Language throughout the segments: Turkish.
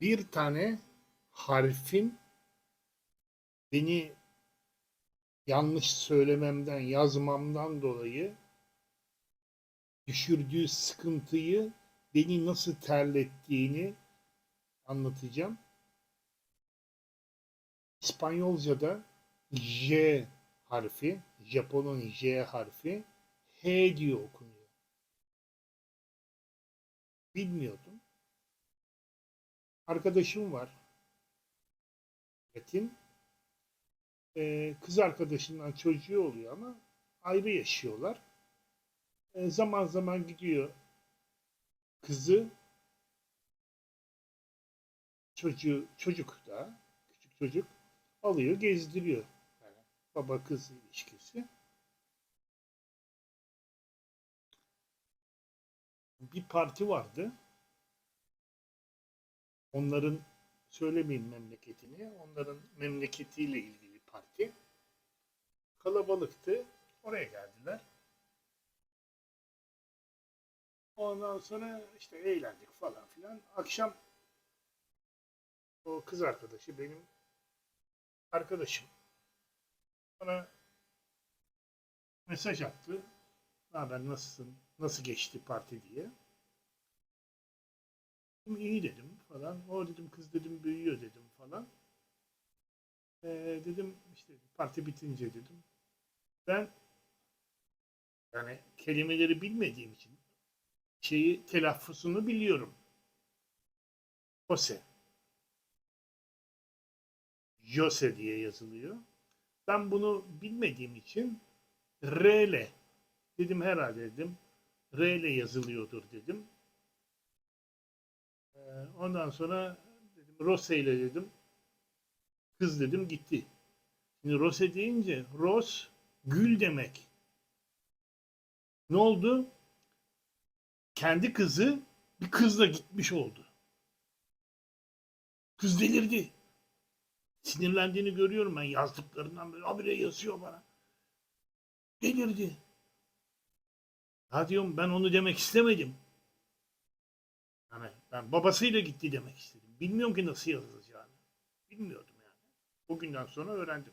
bir tane harfin beni yanlış söylememden, yazmamdan dolayı düşürdüğü sıkıntıyı beni nasıl terlettiğini anlatacağım. İspanyolca'da J harfi, Japon'un J harfi H diye okunuyor. Bilmiyordum. Arkadaşım var. Metin. Ee, kız arkadaşından çocuğu oluyor ama ayrı yaşıyorlar. Ee, zaman zaman gidiyor kızı çocuğu çocuk da küçük çocuk alıyor gezdiriyor. Yani baba kız ilişkisi. Bir parti vardı. Onların söylemeyeyim memleketini. Onların memleketiyle ilgili parti. Kalabalıktı. Oraya geldiler. Ondan sonra işte eğlendik falan filan. Akşam o kız arkadaşı benim arkadaşım. Bana mesaj attı. Ne haber nasılsın? Nasıl geçti parti diye. İyi dedim falan. O dedim kız dedim büyüyor dedim falan. Ee, dedim işte parti bitince dedim. Ben yani kelimeleri bilmediğim için şeyi telaffuzunu biliyorum. Jose. Jose diye yazılıyor. Ben bunu bilmediğim için R dedim herhalde dedim. R ile yazılıyordur dedim. Ee, ondan sonra dedim Rose ile dedim. Kız dedim gitti. Şimdi Rose deyince Ros gül demek. Ne oldu? Kendi kızı bir kızla gitmiş oldu. Kız delirdi. Sinirlendiğini görüyorum ben yazdıklarından böyle habire yazıyor bana. Delirdi. Ya diyorum ben onu demek istemedim. Ben babasıyla gitti demek istedim. Bilmiyorum ki nasıl yazılacağını. Bilmiyordum yani. Bugünden sonra öğrendim.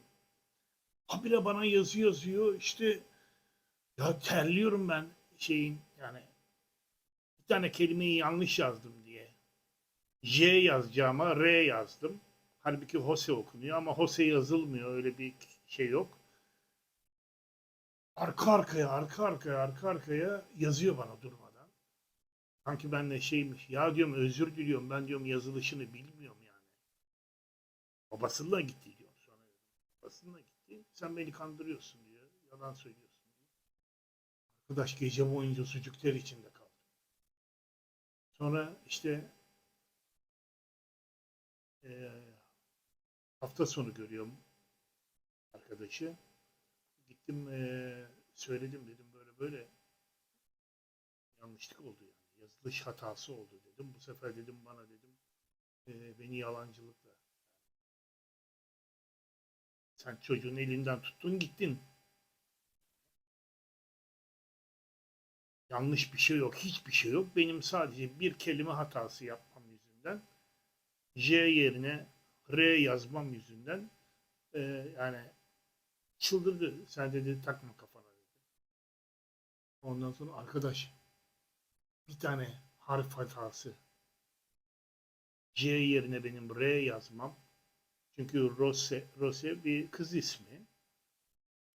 Habire bana yazı yazıyor işte ya terliyorum ben şeyin yani bir tane kelimeyi yanlış yazdım diye. J yazacağıma R yazdım. Halbuki Hose okunuyor ama Hose yazılmıyor. Öyle bir şey yok. Arka arkaya, arka arkaya, arka arkaya yazıyor bana durmadan. Sanki ben de şeymiş. Ya diyorum özür diliyorum. Ben diyorum yazılışını bilmiyorum yani. Babasıyla gitti diyorum sonra. Babasıyla gitti. Sen beni kandırıyorsun diyor. Yalan söylüyorsun diyor. Arkadaş gece boyunca sucuk ter içinde kaldı. Sonra işte eee, hafta sonu görüyorum arkadaşı. Gittim eee, söyledim dedim böyle böyle yanlışlık oldu yani. Yazılış hatası oldu dedim. Bu sefer dedim bana dedim eee, beni yalancılıkla sen çocuğun elinden tuttun gittin. Yanlış bir şey yok, hiçbir şey yok. Benim sadece bir kelime hatası yapmam yüzünden J yerine R yazmam yüzünden e, yani çıldırdı. Sen dedi takma kafana dedi. Ondan sonra arkadaş bir tane harf hatası J yerine benim R yazmam çünkü Rose, Rose bir kız ismi.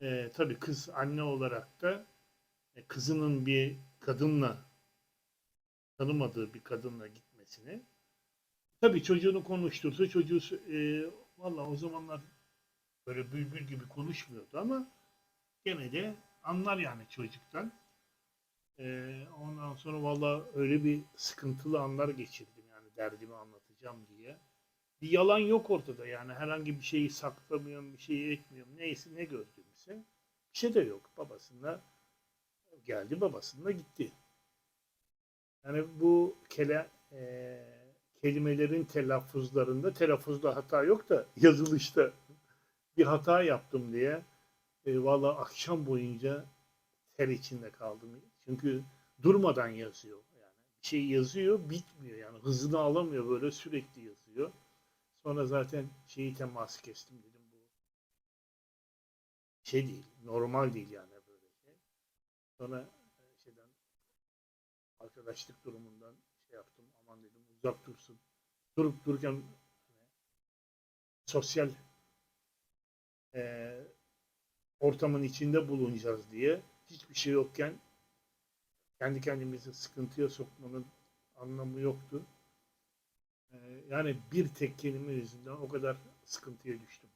E, tabii kız anne olarak da e, kızının bir kadınla tanımadığı bir kadınla gitmesini tabii çocuğunu konuştursa çocuğu e, valla o zamanlar böyle bülbül gibi konuşmuyordu ama gene de anlar yani çocuktan. E, ondan sonra valla öyle bir sıkıntılı anlar geçirdim yani derdimi anlatacağım diye. Bir yalan yok ortada yani herhangi bir şeyi saklamıyorum, bir şeyi etmiyorum. Neyse ne gördüğümse bir şey de yok. Babasında geldi babasında gitti. Yani bu kele, e, kelimelerin telaffuzlarında telaffuzda hata yok da yazılışta bir hata yaptım diye e, valla akşam boyunca ter içinde kaldım. Çünkü durmadan yazıyor. Yani şey yazıyor bitmiyor yani hızını alamıyor böyle sürekli yazıyor. Sonra zaten şeyi teması kestim dedim bu şey değil normal değil yani böyle şey. Sonra e, şeyden arkadaşlık durumundan şey yaptım aman dedim uzak dursun. Durup dururken hani, sosyal e, ortamın içinde bulunacağız diye hiçbir şey yokken kendi kendimizi sıkıntıya sokmanın anlamı yoktu. Ee, yani bir tek kelime yüzünden o kadar sıkıntıya düştüm.